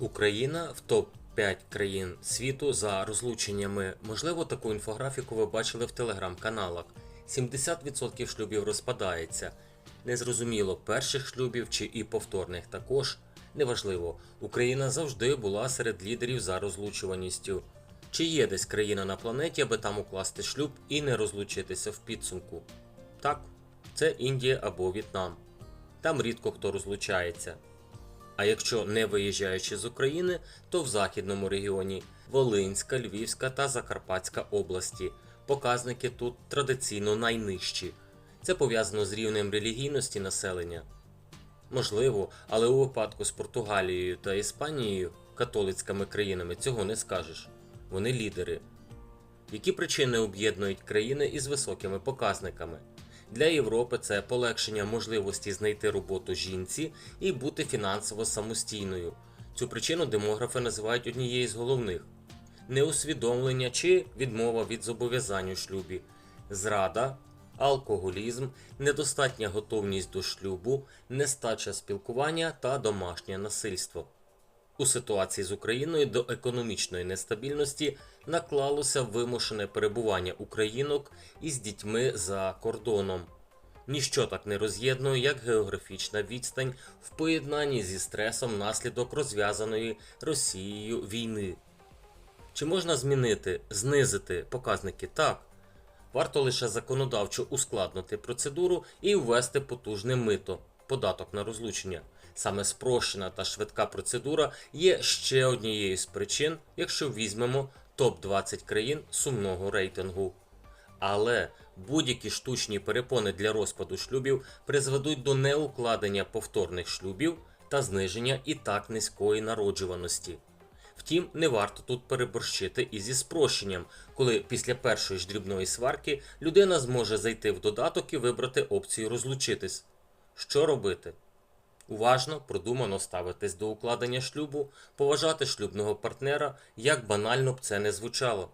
Україна в топ-5 країн світу за розлученнями. Можливо, таку інфографіку ви бачили в телеграм-каналах. 70% шлюбів розпадається. Незрозуміло, перших шлюбів чи і повторних також. Неважливо, Україна завжди була серед лідерів за розлучуваністю. Чи є десь країна на планеті, аби там укласти шлюб і не розлучитися в підсумку? Так, це Індія або В'єтнам. Там рідко хто розлучається. А якщо не виїжджаючи з України, то в західному регіоні Волинська, Львівська та Закарпатська області. Показники тут традиційно найнижчі. Це пов'язано з рівнем релігійності населення. Можливо, але у випадку з Португалією та Іспанією, католицькими країнами, цього не скажеш. Вони лідери. Які причини об'єднують країни із високими показниками? Для Європи це полегшення можливості знайти роботу жінці і бути фінансово самостійною. Цю причину демографи називають однією з головних: неусвідомлення чи відмова від зобов'язань у шлюбі, зрада, алкоголізм, недостатня готовність до шлюбу, нестача спілкування та домашнє насильство. У ситуації з Україною до економічної нестабільності наклалося вимушене перебування українок із дітьми за кордоном. Ніщо так не роз'єднує, як географічна відстань в поєднанні зі стресом внаслідок розв'язаної Росією війни. Чи можна змінити, знизити показники так? Варто лише законодавчо ускладнити процедуру і ввести потужне мито податок на розлучення. Саме спрощена та швидка процедура є ще однією з причин, якщо візьмемо топ-20 країн сумного рейтингу. Але будь-які штучні перепони для розпаду шлюбів призведуть до неукладення повторних шлюбів та зниження і так низької народжуваності. Втім, не варто тут переборщити і зі спрощенням, коли після першої ж дрібної сварки людина зможе зайти в додаток і вибрати опцію розлучитись. Що робити? Уважно, продумано ставитись до укладення шлюбу, поважати шлюбного партнера, як банально б це не звучало.